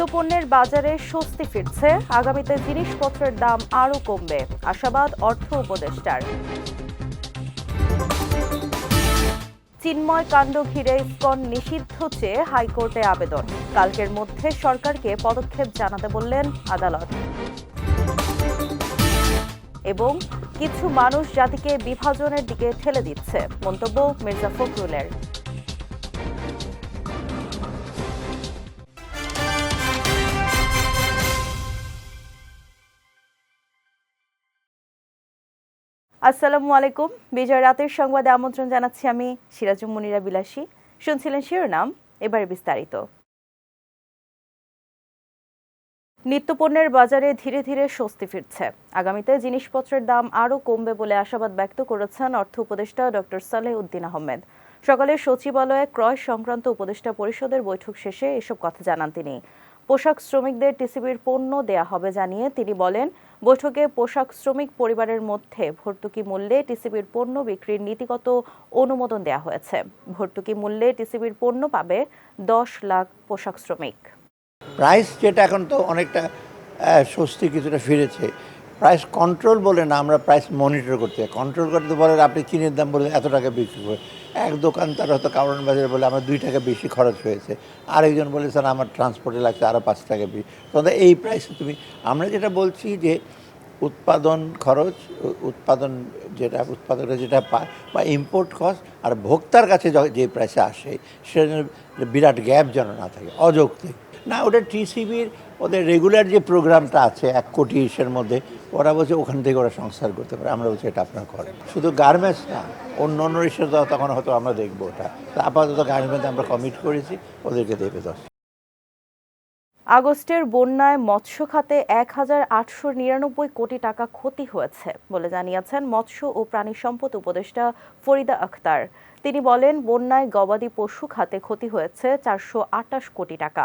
নিত্যপণ্যের বাজারে স্বস্তি ফিরছে। আগামীতে জিনিসপত্রের দাম আরও কমবে। আশাবাদ অর্থ উপদেষ্টার। চিন্ময় কাণ্ড ঘিরে ইসকন নিষিদ্ধ চেয়ে হাইকোর্টে আবেদন। কালকের মধ্যে সরকারকে পদক্ষেপ জানাতে বললেন আদালত। এবং কিছু মানুষ জাতিকে বিভাজনের দিকে ঠেলে দিচ্ছে। মন্তব্য মির্জা ফখরুলের। আসসালামু আলাইকুম। বিজয় রাতের সংবাদে আমন্ত্রণ জানাচ্ছি আমি সিরাজুম মুনিরা বিলাসী। শুনছিলেন শিরোনাম, এবারে বিস্তারিত। নিত্যপণ্যের বাজারে ধীরে ধীরে স্বস্তি ফিরছে। আগামীতে জিনিসপত্রের দাম আরও কমবে বলে আশাবাদ ব্যক্ত করেছেন অর্থ উপদেষ্টা ডক্টর সালেহ উদ্দিন আহমেদ। সকালে সচিবালয়ে ক্রয় সংক্রান্ত উপদেষ্টা পরিষদের বৈঠক শেষে এসব কথা জানান তিনি। পোশাক শ্রমিকদের টিসিবির পণ্য দেয়া হবে জানিয়ে তিনি বলেন, বৈঠকে পোশাক শ্রমিক পরিবারের মধ্যে ভর্তুকি মূল্যে টিসিবির পণ্য বিক্রির নীতিগত অনুমোদন দেয়া হয়েছে। ভর্তুকি মূল্যে টিসিবির পণ্য পাবে দশ লাখ পোশাক শ্রমিক। প্রাইস যেটা এখন তো অনেকটা স্বস্তি কিছুটা ফিরেছে। প্রাইস কন্ট্রোল বলে না, আমরা প্রাইস মনিটর করতে চাই। কন্ট্রোল করতে বলে আপনি চিনির দাম বলে এত টাকা বিক্রি করে। এক দোকান তার হয়তো কারণ বাজারে বলে, আমার দুই টাকা বেশি খরচ হয়েছে। আরেকজন বলে, স্যার, আমার ট্রান্সপোর্টে লাগছে আরও পাঁচ টাকা বেশি। তবে এই প্রাইসে তুমি, আমরা যেটা বলছি যে উৎপাদন খরচ উৎপাদন যেটা, উৎপাদনে যেটা পায় বা ইম্পোর্ট কস্ট আর ভোক্তার কাছে যে প্রাইসে আসে, সেটা বিরাট গ্যাপ যেন না থাকে, অযৌক্তিক। না, ওটা টিসিবির ওদের রেগুলার যে প্রোগ্রামটা আছে, এক কোটি ইসের মধ্যে, ওরা বলছে ওখান থেকে ওরা সংস্কার করতে পারে। আমরা বলছি এটা আপনারা করেন। শুধু গার্মেন্টস না, অন্য অন্য ইস্যু তখন হয়তো আমরা দেখব ওটা। আপাতত গার্মেন্টস আমরা কমিট করেছি, ওদেরকে দেবে। দশ আগস্টের বন্যায় মৎস্য খাতে এক হাজার আটশো নিরানব্বই কোটি টাকা ক্ষতি হয়েছে বলে জানিয়েছেন মৎস্য ও প্রাণী সম্পদ উপদেষ্টা ফরিদা আখতার। তিনি বলেন, বন্যায় গবাদি পশু খাতে ক্ষতি হয়েছে চারশো আটাশ কোটি টাকা।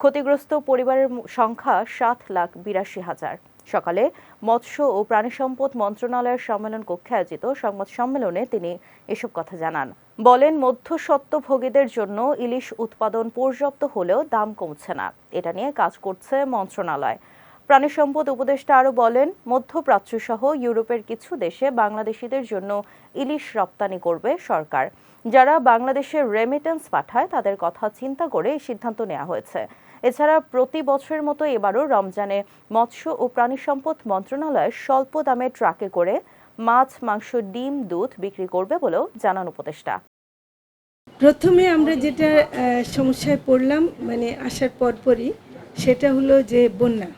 ক্ষতিগ্রস্ত পরিবারের সংখ্যা সাত লাখ বিরাশি হাজার। সকালে মৎস্য ও প্রাণী সম্পদ মন্ত্রণালয়ের সম্মেলন কক্ষে আয়োজিত সংবাদ সম্মেলনে তিনি এসব কথা জানান। বলেন মধ্যস্বত্বভোগীদের জন্য ইলিশ উৎপাদন পর্যাপ্ত হলেও দাম কমছে না। এটা নিয়ে কাজ করছে মন্ত্রণালয়। প্রাণী সম্পদ উপদেষ্টা আরও বলেন মধ্যপ্রাচ্য সহ ইউরোপের কিছু দেশে বাংলাদেশিদের জন্য ইলিশ রপ্তানি করবে সরকার। যারা বাংলাদেশে রেমিটেন্স পাঠায়, তাদের কথা চিন্তা করে সিদ্ধান্ত নেওয়া হয়েছে। এছাড়া প্রতি বছরের মতো এবারও রমজানে মৎস্য ও প্রাণী সম্পদ মন্ত্রণালয় স্বল্প দামে ট্রাকে করে মাছ, মাংস, ডিম, দুধ বিক্রি করবে বলেও জানান উপদেষ্টা। প্রথমে আমরা যেটা সমস্যায় পড়লাম মানে আসার পরপরই, সেটা হলো যে বন্যা।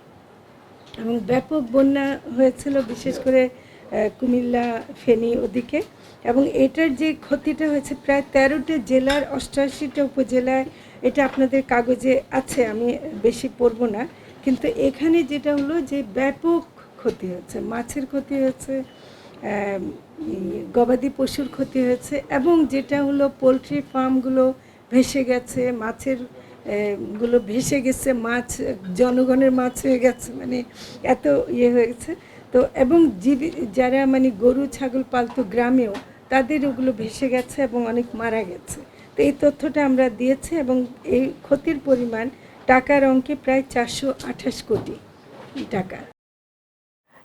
এবং ব্যাপক বন্যা হয়েছিল, বিশেষ করে কুমিল্লা, ফেনী ওদিকে। এবং এটার যে ক্ষতিটা হয়েছে, প্রায় তেরোটা জেলার অষ্টআশিটা উপজেলায় এটা আপনাদের কাগজে আছে, আমি বেশি পড়ব না। কিন্তু এখানে যেটা হলো যে ব্যাপক ক্ষতি হচ্ছে মাছের ক্ষতি হচ্ছে গবাদি পশুর ক্ষতি হয়েছে, এবং যেটা হলো পোলট্রি ফার্মগুলো ভেসে গেছে, মাছেরগুলো ভেসে গেছে, মাছ, জনগণের মাছ হয়ে গেছে মানে এত ইয়ে হয়ে গেছে তো, এবং যারা মানে গরু, ছাগল পালতো গ্রামেও, তাদের ওগুলো ভেসে গেছে এবং অনেক মারা গেছে। তো এই তথ্যটা আমরা দিয়েছি এবং এই ক্ষতির পরিমাণ টাকার অঙ্কে প্রায় চারশো আঠাশ কোটি টাকা।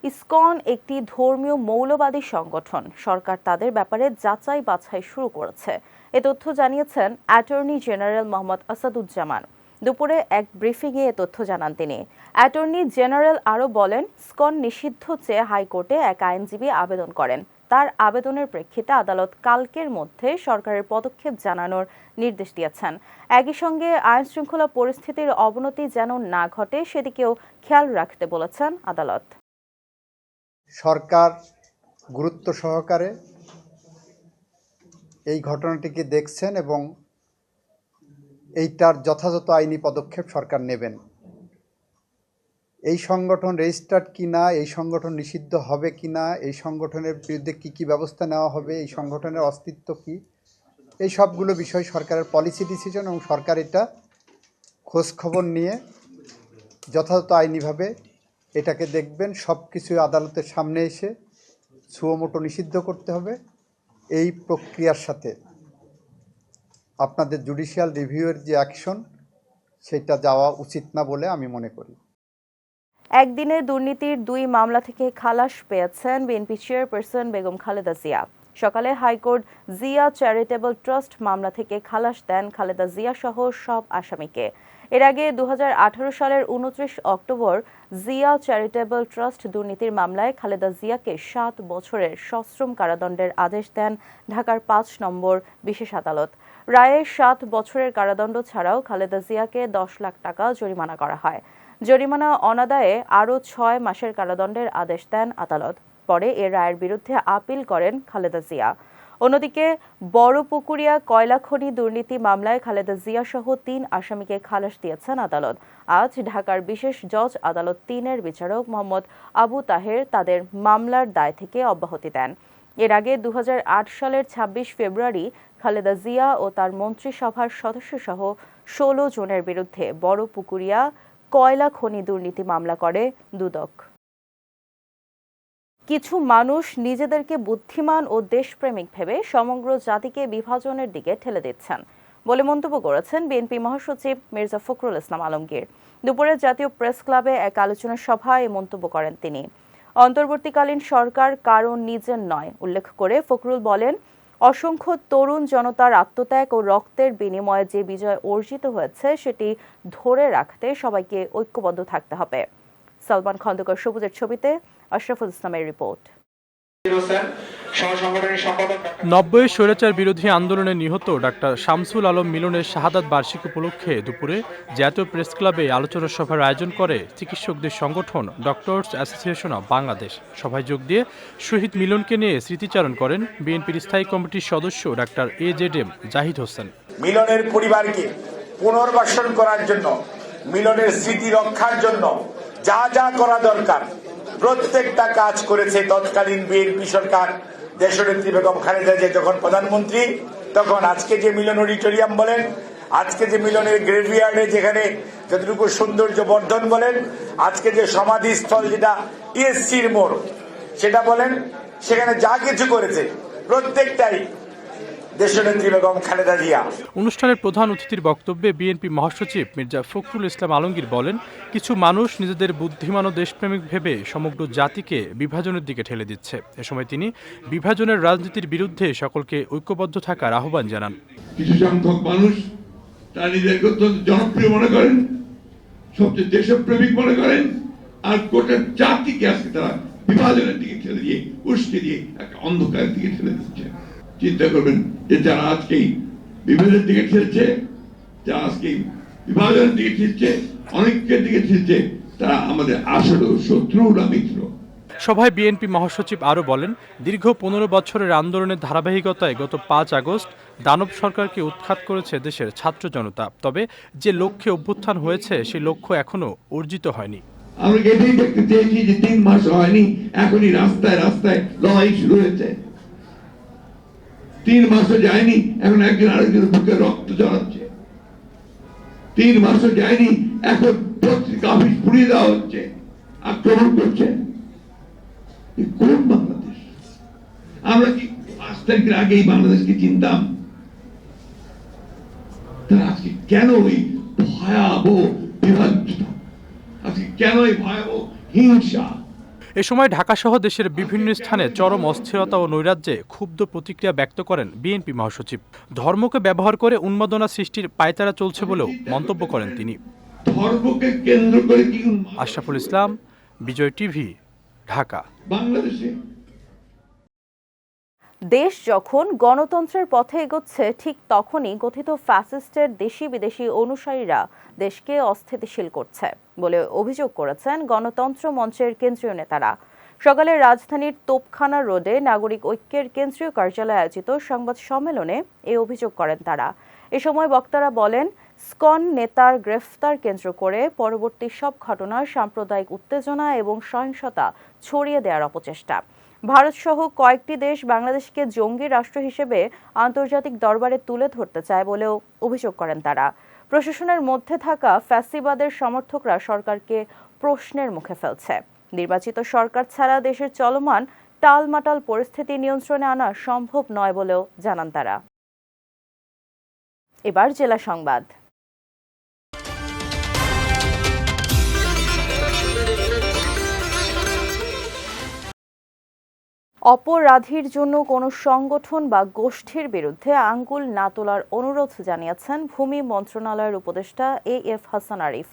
ইসকন একটি ধর্মীয় মৌলবাদী সংগঠন। সরকার তাদের ব্যাপারে যাচাই বাছাই শুরু করেছে। এ তথ্য জানিয়েছেন অ্যাটর্নি জেনারেল মোহাম্মদ আসাদুজ্জামান। দুপুরে এক ব্রিফিংয়ে এ তথ্য জানান তিনি। অ্যাটর্নি জেনারেল আরও বলেন স্কন নিষিদ্ধ চেয়ে হাইকোর্টে এক আইনজীবী আবেদন করেন। তার আবেদনের প্রেক্ষিতে আদালত কালকের মধ্যে সরকারের পদক্ষেপ জানানোর নির্দেশ দিয়েছেন। একই সঙ্গে আইন শৃঙ্খলা পরিস্থিতির অবনতি যেন না ঘটে, সেদিকেও খেয়াল রাখতে বলেছেন আদালত। সরকার গুরুত্ব সহকারে এই ঘটনাটিকে দেখছেন এবং এইটার যথাযথ আইনি পদক্ষেপ সরকার নেবেন। এই সংগঠন রেজিস্টার্ড কি না এই সংগঠন নিষিদ্ধ হবে কি না এই সংগঠনের বিরুদ্ধে কি কি ব্যবস্থা নেওয়া হবে, এই সংগঠনের অস্তিত্ব কি? এই সবগুলো বিষয় সরকারের পলিসি ডিসিশন এবং সরকার এটা খোঁজখবর নিয়ে যথাযথ আইনিভাবে এটাকে দেখবেন। সব কিছু আদালতের সামনে এসে সুয়োমোটো নিষিদ্ধ করতে হবে। এই প্রক্রিয়ার সাথে আপনাদের জুডিশিয়াল রিভিউয়ের যে অ্যাকশন সেটা যাওয়া উচিত না বলে আমি মনে করি। একদিনে দুর্নীতির দুই মামলা থেকে খালাস পেয়েছেন বিএনপি চেয়ারপারসন বেগম খালেদা জিয়া। সকালে হাইকোর্ট জিয়া চ্যারিটেবল ট্রাস্ট মামলা থেকে খালাস দেন খালেদা জিয়া সহ সব আসামিকে। এর আগে দু সালের উনত্রিশ অক্টোবর জিয়া চ্যারিটেবল ট্রাস্ট দুর্নীতির মামলায় খালেদা জিয়াকে সাত বছরের সশ্রম কারাদণ্ডের আদেশ দেন ঢাকার পাঁচ নম্বর বিশেষ আদালত। রায়ে সাত বছরের কারাদণ্ড ছাড়াও খালেদা জিয়াকে দশ লাখ টাকা জরিমানা করা হয়। জরিমানা অনাদায়ে আরও ছয় মাসের কারাদণ্ডের আদেশ দেন আদালত। পরে এ রায়ের বিরুদ্ধে আপিল করেন খালেদা জিয়া। অন্যদিকে বড়পুকুরিয়া কয়লা খনি দুর্নীতি মামলায় খালেদা জিয়া সহ তিন আসামিকে খালাস দিয়েছেন আদালত। আজ ঢাকার বিশেষ জজ আদালত তিনের বিচারক মোহাম্মদ আবু তাহের তাদের মামলার দায় থেকে অব্যাহতি দেন। এর আগে দু হাজার আট সালের ২৬ ফেব্রুয়ারি খালেদা জিয়া ও তার মন্ত্রিসভার সদস্যসহ ষোলো জনের বিরুদ্ধে বড় পুকুরিয়া কয়লা খনি দুর্নীতি মামলা করে দুদক। কিছু মানুষ নিজেদেরকে বুদ্ধিমান ও দেশপ্রেমিক ভেবে সমগ্র জাতিকে বিভাজনের দিকে ঠেলে দিচ্ছেন বলে মন্তব্য করেছেন বিএনপি মহাসচিব মির্জা ফখরুল ইসলাম আলমগীর। দুপুরে জাতীয় প্রেস ক্লাবে এক আলোচনা সভায় মন্তব্য করেন তিনি। অন্তর্বর্তীকালীন সরকার কারণ নিজের নয়, উল্লেখ করে ফখরুল বলেন অসংখ্য তরুণ জনতার আত্মত্যাগ ও রক্তের বিনিময়ে যে বিজয় অর্জিত হয়েছে, সেটি ধরে রাখতে সবাইকে ঐক্যবদ্ধ থাকতে হবে। সালমান খন্দকার সবুজের ছবিতে আশরাফুল ইসলামের রিপোর্ট। নব্বই স্বৈরাচার বিরোধী আন্দোলনে নিহত ডাক্তার শামসুল আলম মিলনের শাহাদাত বার্ষিক উপলক্ষে দুপুরে জাতীয় প্রেস ক্লাবে আলোচনা সভার আয়োজন করে চিকিৎসকদের সংগঠন ডক্টরস অ্যাসোসিয়েশন অব বাংলাদেশ। সভায় যোগ দিয়ে শহীদ মিলনকে নিয়ে স্মৃতিচারণ করেন বিএনপির স্থায়ী কমিটির সদস্য doctor A Z M Zahid Hossain. মিলনের পরিবারকে পুনর্বাসন করার জন্য, মিলনের স্মৃতি রক্ষার জন্য যা যা করা দরকার প্রত্যেকটা কাজ করেছে তৎকালীন বিএনপি সরকার। দেশনেত্রী বেগম খালেদা যে যখন প্রধানমন্ত্রী, তখন আজকে যে মিলন অডিটোরিয়াম বলেন, আজকে যে মিলনের গ্রেভিয়ার্ডে যেখানে যতটুকু সৌন্দর্য বর্ধন বলেন, আজকে যে সমাধিস্থল যেটা টিএসসির মোড়, সেটা বলেন, সেখানে যা কিছু করেছে, প্রত্যেকটাই দেশনেত্রী বেগম খালেদা জিয়া। অনুষ্ঠানের প্রধান অতিথির বক্তব্যে বিএনপি মহাসচিব মির্জা ফখরুল ইসলাম আলমগীর বলেন কিছু মানুষ নিজেদের বুদ্ধিমান ও দেশপ্রেমিক ভেবে সমগ্র জাতিকে বিভাজনের দিকে ঠেলে দিচ্ছে। এ সময় তিনি বিভাজনের রাজনীতির বিরুদ্ধে সকলকে ঐক্যবদ্ধ থাকার আহ্বান জানান। কিছু সংখ্যক মানুষ তারা নিজেদেরকে অত্যন্ত জনপ্রিয় মনে করেন সবচেয়ে দেশপ্রেমিক মনে করেন আর গোটা জাতিকে আজকে তারা বিভাজনের দিকে ঠেলে দিয়ে উস্কে দিয়ে একটা অন্ধকারের দিকে ঠেলে দিচ্ছে। চিন্তা করবেন যে যারা আজকে এই বিভাজনের দিকে ঠেলছে যারা আজকে বিভাজনের দিকে ঠেলছে অনেকের দিকে ঠেলছে তারা আমাদের আসলে শত্রু না মিত্র। সভায় বিএনপি মহাসচিব আরও বলেন দীর্ঘ পনেরো বছরের আন্দোলনের ধারাবাহিকতায় গত পাঁচ আগস্ট দানব সরকারকে উৎখাত করেছে দেশের ছাত্র জনতা। তবে যে লক্ষ্যে অভ্যুত্থান হয়েছে সেই লক্ষ্য এখনও অর্জিত হয়নি। আমরা এটাই দেখতে চেয়েছি যে তিন মাস হয়নি এখনই রাস্তায় রাস্তায় লড়াই শুরু হয়েছে। তিন মাসও যায়নি, এখন একজন আরেকজনের বুকে রক্ত জড়াচ্ছে তিন মাসও যায়নি, এখন পত্রিকা অফিস পুড়িয়ে দেওয়া হচ্ছে, আক্রমণ করছে। কোন বাংলাদেশ? আমরা কি, পাঁচ তারিখের আগে এই বাংলাদেশকে চিনতাম। তারা আজকে কেন এই ভয়াবহ বিভাজ্যতা আজকে কেন এই ভয়াবহ হিংসা? এ সময় ঢাকাসহ দেশের বিভিন্ন স্থানে চরম অস্থিরতা ও নৈরাজ্যে ক্ষুব্ধ প্রতিক্রিয়া ব্যক্ত করেন বিএনপি মহাসচিব। ধর্মকে ব্যবহার করে উন্মাদনা সৃষ্টির পায়তারা চলছে বলেও মন্তব্য করেন তিনি। ধর্মকে কেন্দ্র করে কি আশরাফুল ইসলাম বিজয় টিভি ঢাকা। বাংলাদেশে। দেশ যখন গণতন্ত্রের পথে এগোচ্ছে ঠিক তখনই কথিত ফ্যাসিস্টের দেশি বিদেশি অনুসারীরা দেশকে অস্থিতিশীল করছে। বলে অভিযোগ করেছেন গণতন্ত্র মঞ্চের কেন্দ্রীয় নেতারা। সকালে রাজধানীর তোপখানা রোডে নাগরিক ঐক্যের কেন্দ্রীয় কার্যালয়ে আয়োজিত সংবাদ সম্মেলনে এই অভিযোগ করেন তারা। এ সময় বক্তারা বলেন, স্কন নেতার গ্রেফতার কেন্দ্র করে পরবর্তী সব ঘটনার সাম্প্রদায়িক উত্তেজনা এবং সহিংসতা ছড়িয়ে দেওয়ার অপচেষ্টা। ভারত সহ কয়েকটি দেশ বাংলাদেশকে জঙ্গি রাষ্ট্র হিসেবে আন্তর্জাতিক দরবারে তুলে ধরতে চায় বলেও অভিযোগ করেন তারা। প্রশাসনের মধ্যে থাকা ফ্যাসিবাদের সমর্থকরা সরকারকে প্রশ্নের মুখে ফেলছে। নির্বাচিত সরকার ছাড়া দেশের চলমান টালমাটাল পরিস্থিতি নিয়ন্ত্রণে আনা সম্ভব নয় বলেও জানান তারা। এবার জেলা সংবাদ। অপরাধীর জন্য কোনো সংগঠন বা গোষ্ঠীর বিরুদ্ধে আঙ্গুল না তোলার অনুরোধ জানিয়েছেন ভূমি মন্ত্রণালয়ের উপদেষ্টা এ এফ হাসান আরিফ।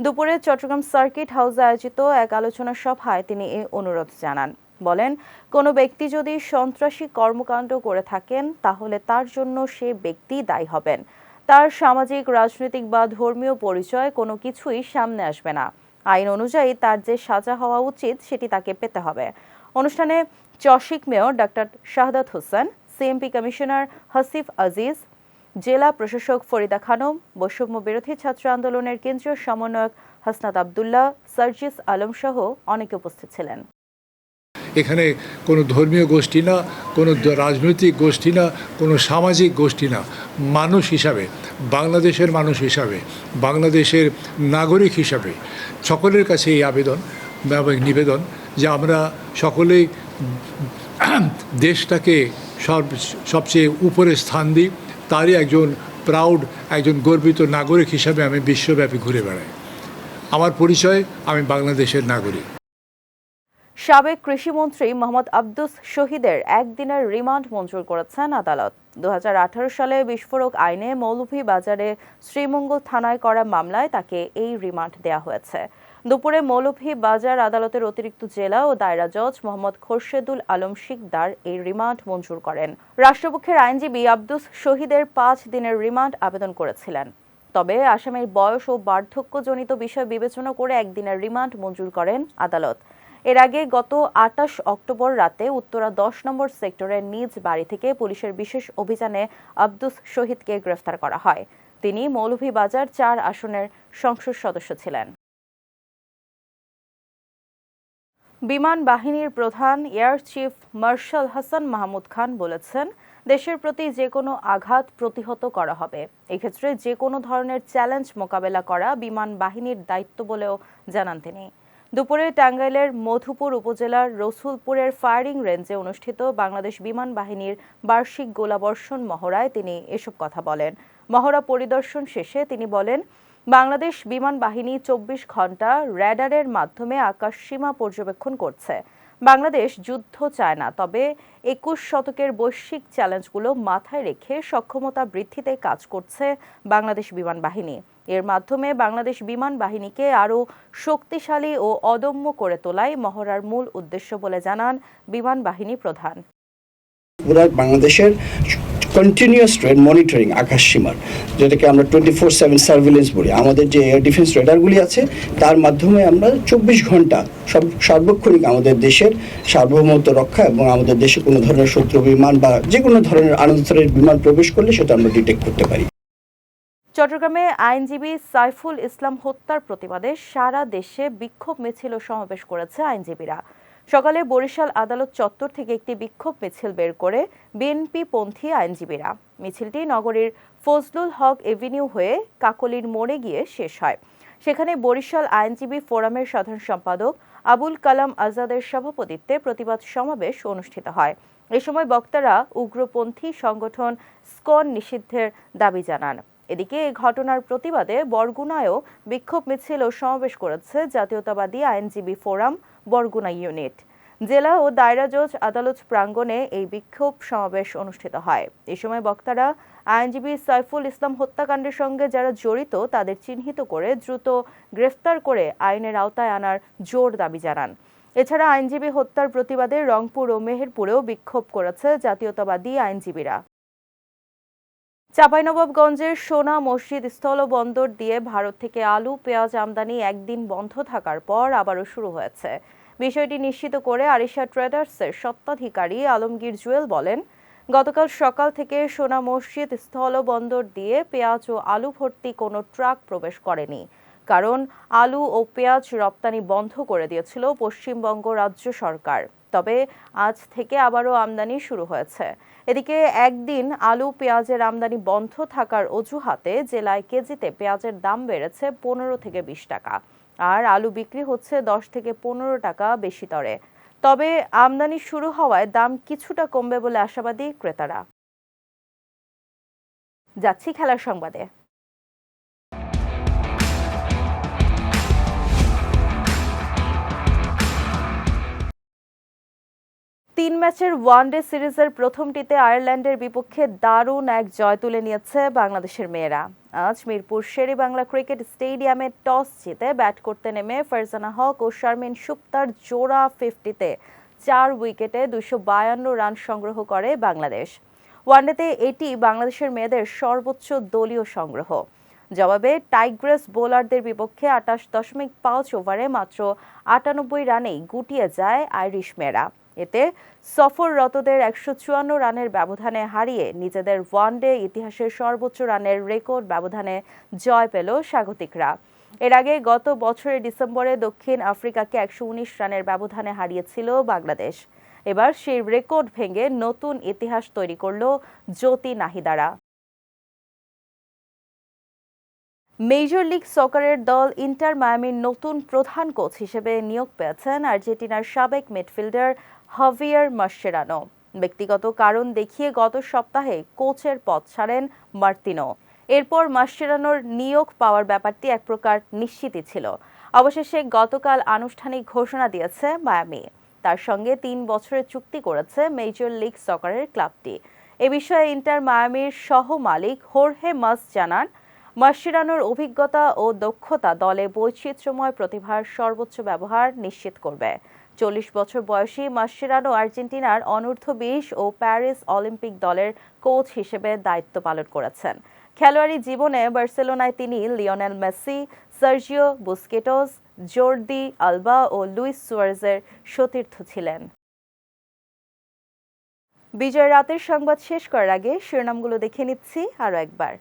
দুপুরে চট্টগ্রাম সার্কিট হাউসে আয়োজিত এক আলোচনা সভায় তিনি এ অনুরোধ জানান। বলেন, কোনো ব্যক্তি যদি সন্ত্রাসী কর্মকাণ্ড করে থাকেন, তাহলে তার জন্য সে ব্যক্তি দায়ী হবেন। তার সামাজিক, রাজনৈতিক বা ধর্মীয় পরিচয় কোনো কিছুই সামনে আসবে না। আইন অনুযায়ী তার যে সাজা হওয়া উচিত, সেটি তাকে পেতে হবে। অনুষ্ঠানে চশিক mayor doctor Shahadat Hossain CMP commissioner Hasib Aziz, জেলা প্রশাসক ফরিদা খানম, বৈষম্য বিরোধী ছাত্র আন্দোলনের কেন্দ্রীয় সমন্বয়ক হাসনাত আবদুল্লাহ, সার্জিস আলম সহ অনেকে উপস্থিত ছিলেন। এখানে কোনো ধর্মীয় গোষ্ঠী না, কোনো রাজনৈতিক গোষ্ঠী না, কোনো সামাজিক গোষ্ঠী না। মানুষ হিসাবে, বাংলাদেশের মানুষ হিসাবে, বাংলাদেশের নাগরিক হিসাবে সকলের কাছে এই আবেদন নিবেদন যে আমরা সকলেই দেশটাকে সব সবচেয়ে উপরে স্থান দিই, তারই একজন প্রাউড একজন গর্বিত নাগরিক হিসাবে আমি বিশ্বব্যাপী ঘুরে বেড়াই। আমার পরিচয়, আমি বাংলাদেশের নাগরিক। সাবেক কৃষিমন্ত্রী মোহাম্মদ আব্দুস শহীদের একদিনের রিমান্ড মঞ্জুর করেছেন আদালত। দু হাজার আঠারো সালে বিস্ফোরক আইনে মৌলভীবাজারে শ্রীমঙ্গল থানায় করা মামলায় তাকে এই রিমান্ড দেওয়া হয়েছে। দুপুরে মৌলভীবাজার আদালতের অতিরিক্ত জেলা ও দায়রা জজ মোহাম্মদ খোরশেদুল আলম শিকদার এই রিমান্ড মঞ্জুর করেন। রাষ্ট্রপক্ষের আইনজীবী আব্দুস শহীদের পাঁচ দিনের রিমান্ড আবেদন করেছিলেন। তবে আসামির বয়স ও বার্ধক্যজনিত বিষয় বিবেচনা করে একদিনের রিমান্ড মঞ্জুর করেন আদালত। এর আগে গত আটাশ অক্টোবর রাতে উত্তরা দশ নম্বর সেক্টরের নিজ বাড়ি থেকে পুলিশের বিশেষ অভিযানে আব্দুস শহীদকে গ্রেফতার করা হয়। তিনি মৌলভীবাজার চার আসনের সংসদ সদস্য ছিলেন। বিমান বাহিনীর প্রধান air chief marshal Hasan Mahmud Khan বলেছেন, দেশের প্রতি যে কোনো আঘাত প্রতিহত করা হবে। এক্ষেত্রে যে কোনো ধরনের চ্যালেঞ্জ মোকাবেলা করা বিমান বাহিনীর দায়িত্ব বলেও জানান তিনি। দুপুরে টাঙ্গাইলের মধুপুর উপজেলার রসুলপুরের ফায়ারিং রেঞ্জে অনুষ্ঠিত বাংলাদেশ বিমান বাহিনীর বার্ষিক গোলাবর্ষণ মহড়ায় তিনি এসব কথা বলেন। মহড়া পরিদর্শন শেষে তিনি বলেন বাংলাদেশ বিমান বাহিনী চব্বিশ ঘণ্টা র্যাডারের মাধ্যমে আকাশ সীমা পর্যবেক্ষণ করছে। বাংলাদেশ যুদ্ধ চায় না, তবে একুশ শতকের বৈশ্বিক চ্যালেঞ্জগুলো মাথায় রেখে সক্ষমতা বৃদ্ধিতে কাজ করছে বাংলাদেশ বিমান বাহিনী। এর মাধ্যমে বাংলাদেশ বিমান বাহিনীকে আরও শক্তিশালী ও অদম্য করে তোলাই মহড়ার মূল উদ্দেশ্য বলে জানান বিমান বাহিনী প্রধান। পুরো বাংলাদেশের কন্টিনিউয়াস ট্রেড মনিটরিং আকাশ সীমার, যেটাকে আমরা টোয়েন্টি ফোর সেভেন সার্ভিলেন্স বলি। আমাদের যে এয়ার ডিফেন্স রেডারগুলি আছে, তার মাধ্যমে আমরা চব্বিশ ঘণ্টা সব সার্বক্ষণিক আমাদের দেশের সার্বভৌমত্ব রক্ষা এবং আমাদের দেশে কোনো ধরনের শত্রু বিমান বা যে কোনো ধরনের আনন্দরের বিমান প্রবেশ করলে সেটা আমরা ডিটেক্ট করতে পারি। চট্টগ্রামে আইনজীবী সাইফুল ইসলাম হত্যার প্রতিবাদে সারা দেশে বিক্ষোভ মিছিল সমাবেশ করেছে আইনজীবীরা। সকালে বরিশাল আদালত চত্বর থেকে একটি বিক্ষোভ মিছিল বের করে বিএনপি পন্থী আইনজীবীরা। মিছিলটি নগরীর ফজলুল হক এভিনিউ হয়ে কাকলির মোড়ে গিয়ে শেষ হয়। সেখানে বরিশাল আইনজীবী ফোরামের সাধারণ সম্পাদক আবুল কালাম আজাদের সভাপতিত্বে প্রতিবাদ সমাবেশ অনুষ্ঠিত হয়। এ সময় বক্তারা উগ্রপন্থী সংগঠন স্কন নিষিদ্ধের দাবি জানান। এদিকে এই ঘটনার প্রতিবাদে বরগুনায়ও বিক্ষোভ মিছিল ও সমাবেশ করেছে জাতীয়তাবাদী আইনজীবী ফোরাম বরগুনা ইউনিট। জেলা ও দায়রা জজ আদালত প্রাঙ্গণে এই বিক্ষোভ সমাবেশ অনুষ্ঠিত হয়। এ সময় বক্তারা আইনজীবী সাইফুল ইসলাম হত্যাকাণ্ডের সঙ্গে যারা জড়িত, তাদের চিহ্নিত করে দ্রুত গ্রেফতার করে আইনের আওতায় আনার জোর দাবি জানান। এছাড়া আইনজীবী হত্যার প্রতিবাদে রংপুর ও মেহেরপুরেও বিক্ষোভ করেছে জাতীয়তাবাদী আইনজীবীরা। চাঁপাইনবাবগঞ্জের সোনা মসজিদ স্থলবন্দর দিয়ে ভারত থেকে আলু, পেঁয়াজ আমদানি একদিন বন্ধ থাকার পর আবারও শুরু হয়েছে। বিষয়টি নিশ্চিত করে আরিশা ট্রেডার্সের স্বত্বাধিকারী আলমগীর জুয়েল বলেন, গতকাল সকাল থেকে সোনা মসজিদ স্থলবন্দর দিয়ে পেঁয়াজ ও আলু ভর্তি কোনো ট্রাক প্রবেশ করেনি। কারণ আলু ও পেঁয়াজ রপ্তানি বন্ধ করে দিয়েছিল পশ্চিমবঙ্গ রাজ্য সরকার। তবে আজ থেকে আবারও আমদানি শুরু হয়েছে। এদিকে একদিন আলু, পেঁয়াজের আমদানি বন্ধ থাকার অজুহাতে জেলায় কেজিতে পেঁয়াজের দাম বেড়েছে পনেরো থেকে বিশ টাকা। আর আলু বিক্রি হচ্ছে দশ থেকে পনেরো টাকা বেশি দরে। তবে আমদানি শুরু হওয়ায় দাম কিছুটা কমবে বলে আশাবাদী ক্রেতারা। যাচ্ছি খেলার সংবাদে। তিন ম্যাচের ওয়ানডে সিরিজের প্রথমটিতে আয়ারল্যান্ডের বিপক্ষে দারুণ এক জয় তুলে নিয়েছে বাংলাদেশের মেয়েরা। আজ মিরপুর শেরে বাংলা ক্রিকেট স্টেডিয়ামে টস জিতে ব্যাট করতে নেমে ফারজানা হক ও শারমিন সুপ্তার জোড়া ফিফটিতে চার উইকেটে দুশো বায়ান্ন রান সংগ্রহ করে বাংলাদেশ। ওয়ানডেতে এটি বাংলাদেশের মেয়েদের সর্বোচ্চ দলীয় সংগ্রহ। জবাবে টাইগ্রেস বোলারদের বিপক্ষে আটাশ দশমিক পাঁচ ওভারে মাত্র আটানব্বই রানেই গুটিয়ে যায় আইরিশ মেয়েরা। এতে সফররতদের একশো চুয়ান্ন রানের ব্যবধানে হারিয়ে নিজেদের ওয়ানডে ইতিহাসের সর্বোচ্চ রানের রেকর্ড ব্যবধানে জয় পেল স্বাগতিকরা। এর আগে গত বছরের ডিসেম্বরে দক্ষিণ আফ্রিকাকে একশো উনিশ রানের ব্যবধানে হারিয়েছিল বাংলাদেশ। এবার সেই রেকর্ড ভেঙে নতুন ইতিহাস তৈরি করল জ্যোতি নাহিদারা। মেজর লিগ সকারের দল ইন্টার মায়ামির নতুন প্রধান কোচ হিসেবে নিয়োগ পেয়েছেন আর্জেন্টিনার সাবেক মিডফিল্ডার হাভিয়ার মাসেরানো ব্যক্তিগত কারণ দেখিয়ে গত সপ্তাহে কোচের পদ ছাড়েন মার্তিনো। এরপর মাসেরানোর নিয়োগ পাওয়ার ব্যাপারটি এক প্রকার নিশ্চিতই ছিল। অবশেষে গতকাল আনুষ্ঠানিক ঘোষণা দিয়েছে মায়ামি। তার সঙ্গে তিন বছরের চুক্তি করেছে মেজর লিগ সকারের ক্লাবটি। এ বিষয়ে ইন্টার মায়ামির সহ মালিক হোরহে মাস জানান মাসিরানোর অভিজ্ঞতা ও দক্ষতা দলে বৈচিত্র্যময় প্রতিভার সর্বোচ্চ ব্যবহার নিশ্চিত করবে। চল্লিশ বছর বয়সী মাসিরানো আর্জেন্টিনার অনূর্ধ্ব বিশ ও প্যারিস অলিম্পিক দলের কোচ হিসেবে দায়িত্ব পালন করেছেন। খেলোয়াড়ি জীবনে বার্সেলোনায় তিনি Lionel Messi, Sergio Busquets, Jordi Alba ও লুইস সুয়ারেজের সতীর্থ ছিলেন। বিজয় রাতের সংবাদ শেষ করার আগে শিরোনামগুলো দেখে নিচ্ছি আরও একবার।